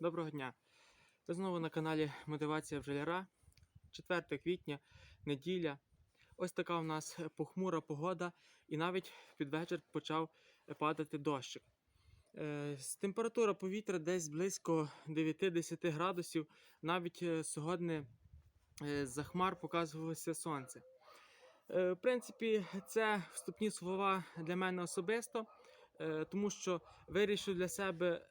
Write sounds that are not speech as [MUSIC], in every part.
Доброго дня! Ви знову на каналі Мотивація бджоляра. 4 квітня, неділя. Ось така у нас похмура погода, і навіть під вечір почав падати дощик. Е, Температура повітря десь близько 9-10 градусів. Навіть е, сьогодні е, за хмар показувалося сонце. В принципі, це вступні слова для мене особисто, тому що вирішив для себе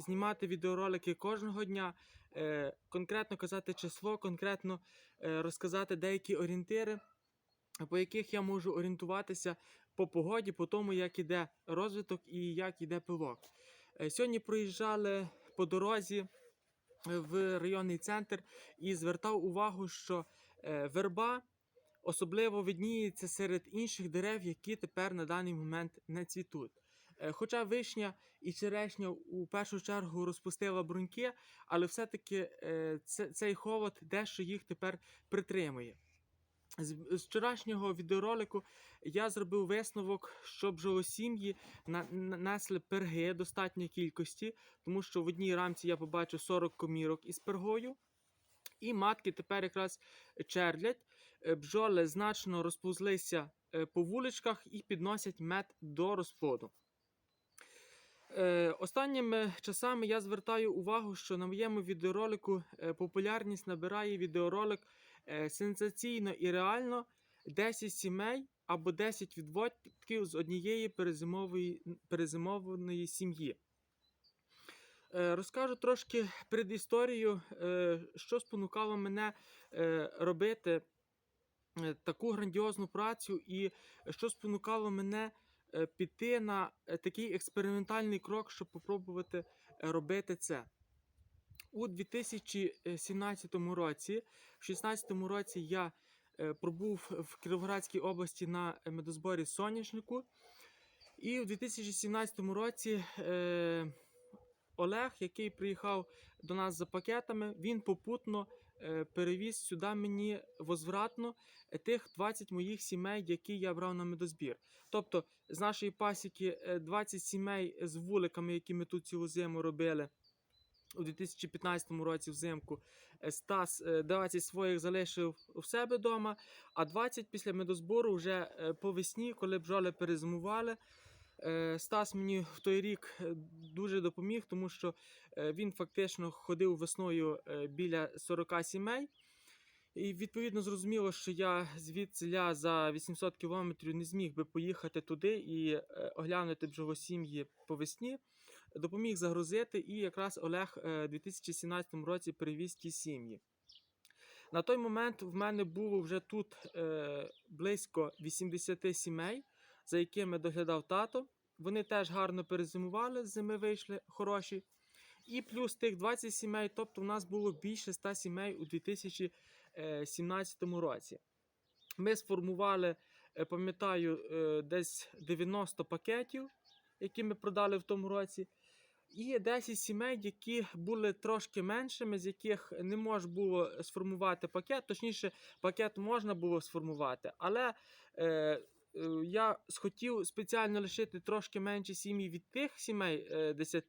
знімати відеоролики кожного дня, е, конкретно казати число, конкретно е, розказати деякі орієнтири, по яких я можу орієнтуватися по погоді, по тому, як іде розвиток і як іде пилок. Е, Сьогодні проїжджали по дорозі е, в районний центр і звертав увагу, що е, верба особливо видніється серед інших дерев, які тепер на даний момент не цвітуть. Е, Хоча вишня і черешня у першу чергу розпустила бруньки, але все-таки е, цей холод дещо їх тепер притримує. З, вчорашнього відеоролику я зробив висновок, що бджолосім'ї на, на- перги достатньої кількості, тому що в одній рамці я побачив 40 комірок із пергою. І матки тепер якраз чердлять. Е, Бджоли значно розповзлися по вуличках і підносять мед до розплоду. Е, Останніми часами я звертаю увагу, що на моєму відеоролику е, популярність набирає відеоролик е, сенсаційно і реально 10 сімей або 10 відводків з однієї перезимованої сім'ї. Е, Розкажу трошки предісторію, е, що спонукало мене е, робити е, таку грандіозну працю, і що спонукало мене піти на е, такий експериментальний крок, щоб попробувати е, робити це. У 2017 році, в 2016 році я е, пробув в Кіровоградській області на медозборі соняшнику. І в 2017 році е, Олег, який приїхав до нас за пакетами, він попутно е, перевіз сюди мені возвратно е, тих 20 моїх сімей, які я брав на медозбір. Тобто з нашої пасіки е, 20 сімей з вуликами, які ми тут цілу зиму робили. У 2015 році взимку е, Стас е, 20 своїх залишив у себе вдома, а 20 після медозбору вже е, по весні, коли бджоли перезимували. Е, Стас мені в той рік е, дуже допоміг, тому що е, він фактично ходив весною біля 40 сімей. І відповідно зрозуміло, що я звідсиля за 800 кілометрів не зміг би поїхати туди і оглянути бджолосім'ї по весні. Допоміг загрузити, і якраз Олег у 2017 році привіз ті сім'ї. На той момент в мене було вже тут близько 80 сімей, за якими доглядав тато. Вони теж гарно перезимували, зими вийшли хороші. І плюс тих 20 сімей, тобто у нас було більше 100 сімей у 2017 році. Ми сформували, е, пам'ятаю, е, десь 90 пакетів, які ми продали в тому році. І 10 сімей, які були трошки меншими, з яких не можна було сформувати пакет. Точніше, пакет можна було сформувати, але е, е, я схотів спеціально лишити трошки менші сім'ї від тих сімей е, 10,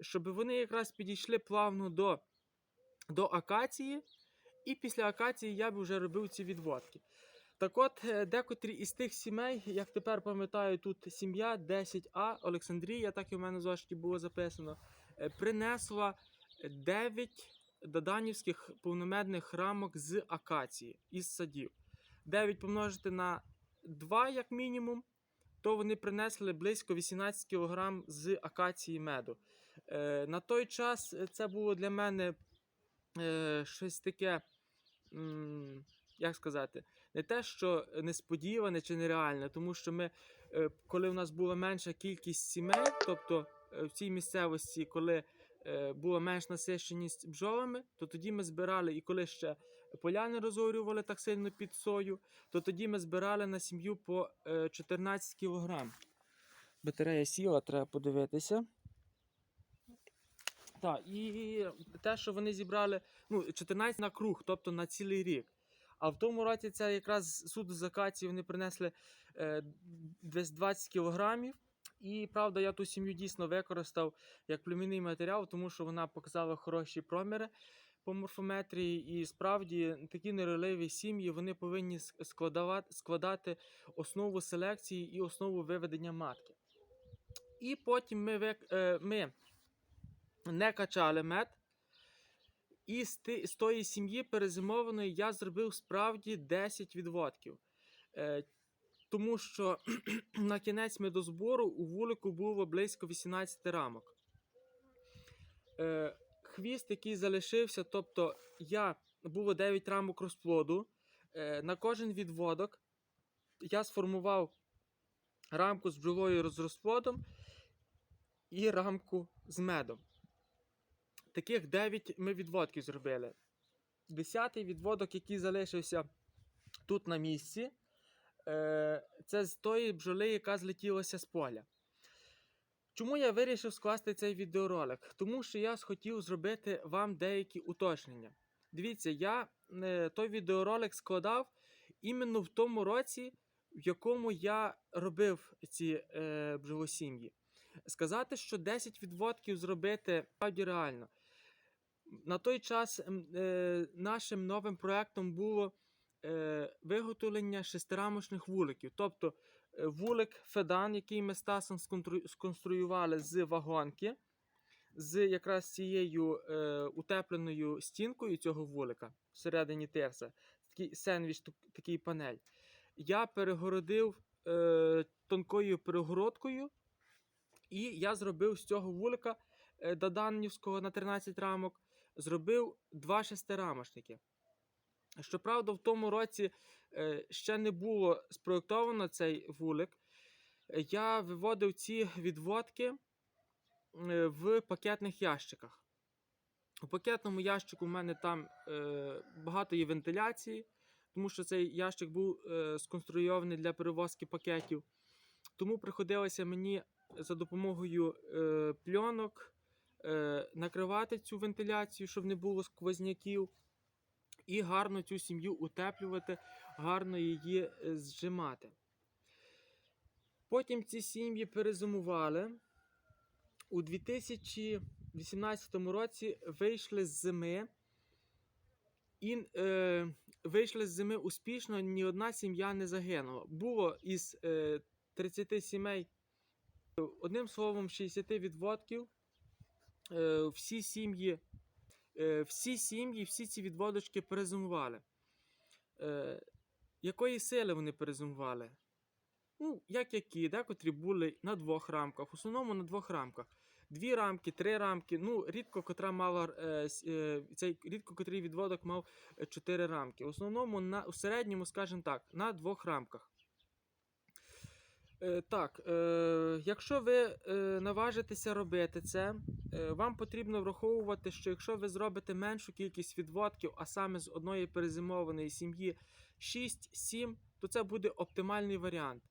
щоб вони якраз підійшли плавно до, до акації, і після акації я б вже робив ці відводки. Так от, е, декотрі із тих сімей, як тепер пам'ятаю, тут сім'я 10А Олександрія, так і в мене зошиті було записано, е, принесла 9 доданівських повномедних рамок з акації із садів. 9 помножити на 2, як мінімум, то вони принесли близько 18 кг з акації меду. Е, на той час е, це було для мене е, щось таке. Як сказати, не те, що несподіване чи нереальне, тому що ми, е, коли в нас була менша кількість сімей, тобто е, в цій місцевості, коли була менш насищеність бджолами, то тоді ми збирали, і коли ще поля не розорювали так сильно під сою, то тоді ми збирали на сім'ю по е, 14 кг. Батарея сіла, треба подивитися. Так, і те, що вони зібрали, ну, 14 на круг, тобто на цілий рік. А в тому році це якраз суд з акації вони принесли е, десь 20 кілограмів. І правда, я ту сім'ю дійсно використав як племінний матеріал, тому що вона показала хороші проміри по морфометрії. І справді такі неройливі сім'ї вони повинні складати основу селекції і основу виведення матки. І потім ми, е, ми не качали мед. І з, ти, з тої сім'ї перезимованої я зробив справді 10 відводків. Е, тому що [CLEARS THROAT] на кінець медозбору у вулику було близько 18 рамок. Е, хвіст, який залишився, тобто я було 9 рамок розплоду. Е, на кожен відводок я сформував рамку з бджолою з розплодом і рамку з медом. Таких 9 ми відводків зробили. Десятий відводок, який залишився тут на місці, е, це з тої бджоли, яка злетілася з поля. Чому я вирішив скласти цей відеоролик? Тому що я схотів зробити вам деякі уточнення. Дивіться, я е, той відеоролик складав іменно в тому році, в якому я робив ці е, бджолосім'ї. Сказати, що 10 відводків зробити справді реально. На той час е, нашим новим проектом було е, виготовлення шестирамочних вуликів. Тобто вулик Федан, який ми Стасом сконструювали з вагонки, з якраз цією е, утепленою стінкою цього вулика всередині терса, такий сендвіч, такий панель. Я перегородив е, тонкою перегородкою, і я зробив з цього вулика е, Даданівського на 13 рамок, зробив два шестирамошники. Щоправда, в тому році е, ще не було спроєктовано цей вулик. Я виводив ці відводки е, в пакетних ящиках. У пакетному ящику в мене там е, багато є вентиляції, тому що цей ящик був сконструйований для перевозки пакетів. Тому приходилося мені за допомогою пленок е, накривати цю вентиляцію, щоб не було сквозняків, і гарно цю сім'ю утеплювати, гарно її е, зжимати. Потім ці сім'ї перезимували. У 2018 році вийшли з зими. І е, вийшли з зими успішно, ні одна сім'я не загинула. Було із е, 30 сімей, одним словом, 60 відводків. Е, всі сім'ї, всі сім'ї, всі ці відводочки перезимували. Е, якої сили вони перезимували? Ну, як які, декотрі були на двох рамках, в основному на двох рамках. Дві рамки, три рамки. Ну, рідко котра мала е, е, цей рідко котрий відводок мав е, чотири рамки. В основному на у середньому, скажімо так, на двох рамках. Е, так, е, якщо ви е, наважитеся робити це, вам потрібно враховувати, що якщо ви зробите меншу кількість відводків, а саме з одної перезимованої сім'ї 6-7, то це буде оптимальний варіант.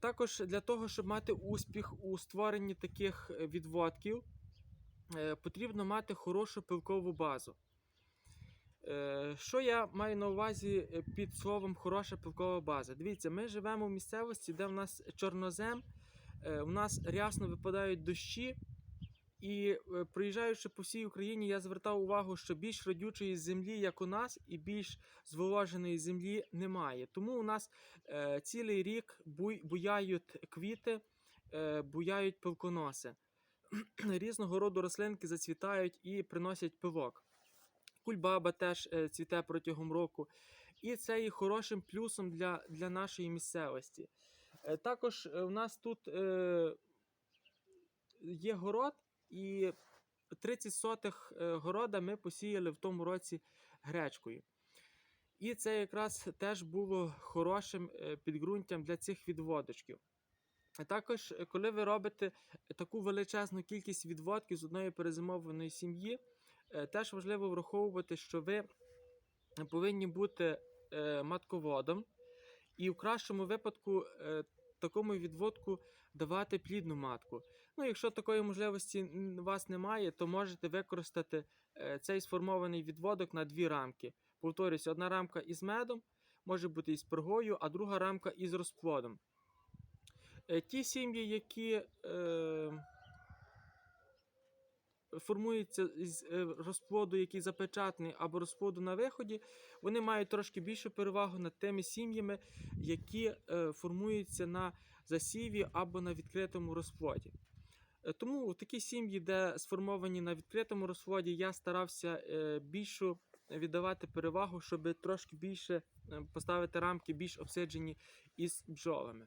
Також для того, щоб мати успіх у створенні таких відводків, потрібно мати хорошу пилкову базу. Е, Що я маю на увазі е, під словом хороша пилкова база? Дивіться, ми живемо в місцевості, де в нас чорнозем, е, у нас рясно випадають дощі. І проїжджаючи по всій Україні, я звертав увагу, що більш родючої землі, як у нас, і більш зволоженої землі немає. Тому у нас е, цілий рік буй, буяють квіти, е, буяють пилконоси. [CLEARS THROAT] Різного роду рослинки зацвітають і приносять пивок. Кульбаба теж е, цвіте протягом року. І це є хорошим плюсом для, для нашої місцевості. Е, також е, у нас тут е, є город, і 30 сотих е, города ми посіяли в тому році гречкою. І це якраз теж було хорошим е, підґрунтям для цих відводочків. А також, е, коли ви робите таку величезну кількість відводків з одної перезимованої сім'ї, е, теж важливо враховувати, що ви повинні бути е, матководом, і в кращому випадку е, такому відводку давати плідну матку. Ну, якщо такої можливості у вас немає, то можете використати е, цей сформований відводок на дві рамки. Повторюся, одна рамка із медом, може бути із пергою, а друга рамка із розплодом. Е, Ті сім'ї, які е, формуються з е, розплоду, який запечатаний, або розплоду на виході, вони мають трошки більшу перевагу над тими сім'ями, які е, формуються на засіві або на відкритому розплоді. Е, Тому такі сім'ї, де сформовані на відкритому розплоді, я старався більшу віддавати перевагу, щоб трошки більше поставити рамки більш обсиджені із бджолами.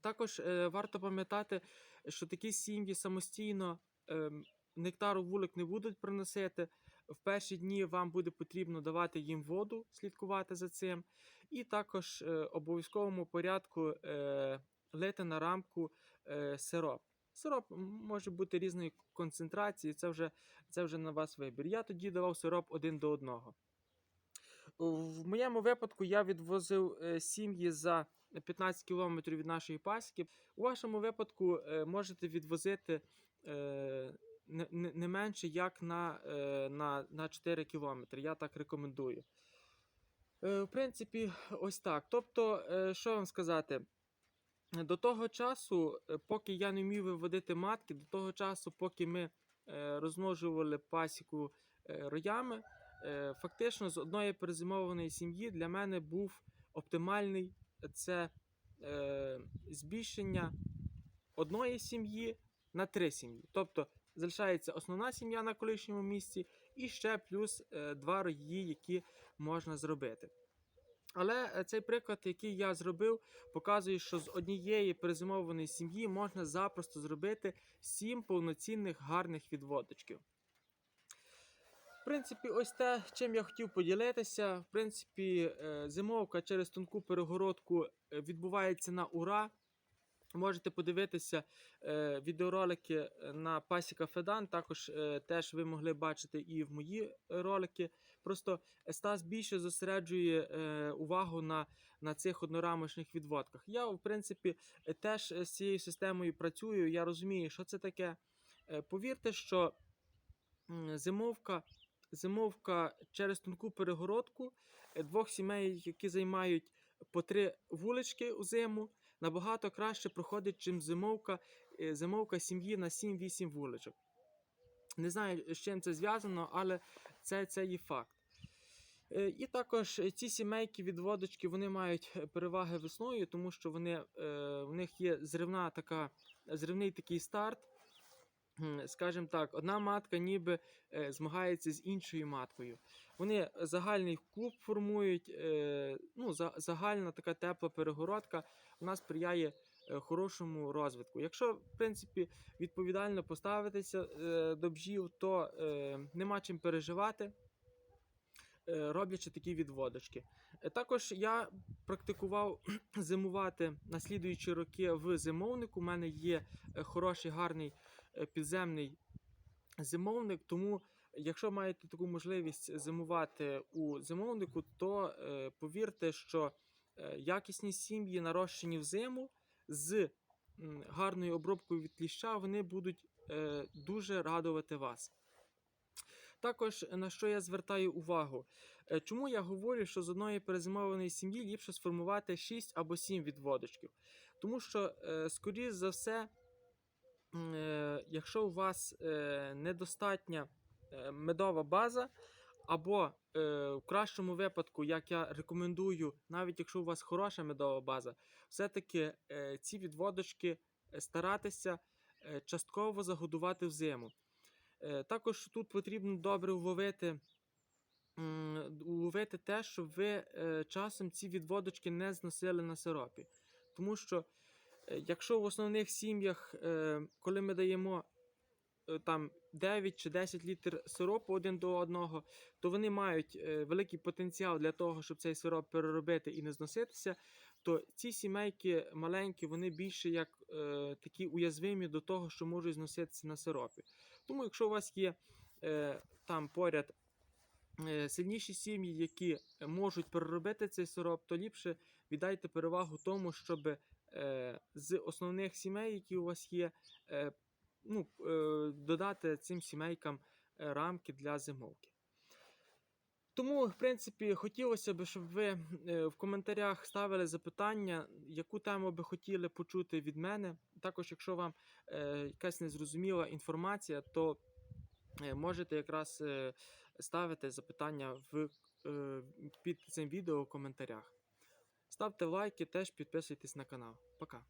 Також варто пам'ятати, що такі сім'ї самостійно ем, нектару вулик не будуть приносити. В перші дні вам буде потрібно давати їм воду, слідкувати за цим, і також е, обов'язковому порядку е, лити на рамку е, сироп. Сироп може бути різної концентрації, це вже, це вже на вас вибір. Я тоді давав сироп один до одного. В моєму випадку я відвозив е, сім'ї за 15 кілометрів від нашої пасіки. У вашому випадку е, можете відвозити е, не, не, менше як на, е, на, на 4 кілометри. Я так рекомендую. Е, в принципі, ось так. Тобто, е, що вам сказати? До того часу, поки я не вмів виводити матки, до того часу, поки ми розмножували пасіку роями, фактично з одної перезимованої сім'ї для мене був оптимальний це збільшення одної сім'ї на три сім'ї. Тобто залишається основна сім'я на колишньому місці і ще плюс е, два рої, які можна зробити. Але е, цей приклад, який я зробив, показує, що з однієї перезимованої сім'ї можна запросто зробити сім повноцінних гарних відводочків. В принципі, ось те, чим я хотів поділитися. В принципі, е, зимовка через тонку перегородку відбувається на ура. Можете подивитися е, відеоролики е, на Пасіка Федан. Також е, теж ви могли бачити і в мої е, ролики. Просто Стас більше зосереджує е, увагу на, на цих однорамочних відводках. Я, в принципі, е, теж з цією системою працюю. Я розумію, що це таке. Е, повірте, що зимовка, зимовка через тонку перегородку е, двох сімей, які займають по три вулички у зиму, набагато краще проходить, чим зимовка, е, зимовка сім'ї на 7-8 вуличок. Не знаю, з чим це зв'язано, але це, це є факт. Е, І також е, ці сімейки відводочки вони мають переваги весною, тому що вони, в них є зривна така, зривний такий старт. Скажімо так, одна матка ніби змагається з іншою маткою. Вони загальний клуб формують, ну, загальна така тепла перегородка вона сприяє е, хорошому розвитку. Якщо, в принципі, відповідально поставитися е, до бджіл, то е, нема чим переживати, роблячи такі відводочки. Також я практикував [CLEARS THROAT] зимувати на слідуючі роки в зимовнику. У мене є хороший, гарний підземний зимовник, тому. Якщо маєте таку можливість зимувати у зимовнику, то е, повірте, що е, якісні сім'ї, нарощені в зиму з гарною обробкою від кліща, вони будуть е, дуже радувати вас. Також на що я звертаю увагу, чому я говорю, що з одної перезимованої сім'ї ліпше сформувати 6 або 7 відводочків. Тому що, скоріш за все, якщо у вас недостатня медова база, або е, в кращому випадку, як я рекомендую, навіть якщо у вас хороша медова база, все-таки е, ці відводочки е, старатися е, частково загодувати взиму. Е, також тут потрібно добре вловити, м, уловити те, щоб ви е, часом ці відводочки не зносили на сиропі. Тому що, е, якщо в основних сім'ях, е, коли ми даємо е, там 9 чи 10 літр сиропу один до одного, то вони мають е, великий потенціал для того, щоб цей сироп переробити і не зноситися. То ці сімейки маленькі, вони більше як е, такі уязвимі до того, що можуть зноситися на сиропі. Тому, якщо у вас є е, там поряд е, сильніші сім'ї, які можуть переробити цей сироп, то ліпше віддайте перевагу тому, щоб е, з основних сімей, які у вас є, е, ну, е, додати цим сімейкам е, рамки для зимовки. Тому, в принципі, хотілося б, щоб ви е, в коментарях ставили запитання, яку тему би хотіли почути від мене. Також, якщо вам якась незрозуміла інформація, то можете якраз ставити запитання в, під цим відео в коментарях. Ставте лайки, теж підписуйтесь на канал. Пока.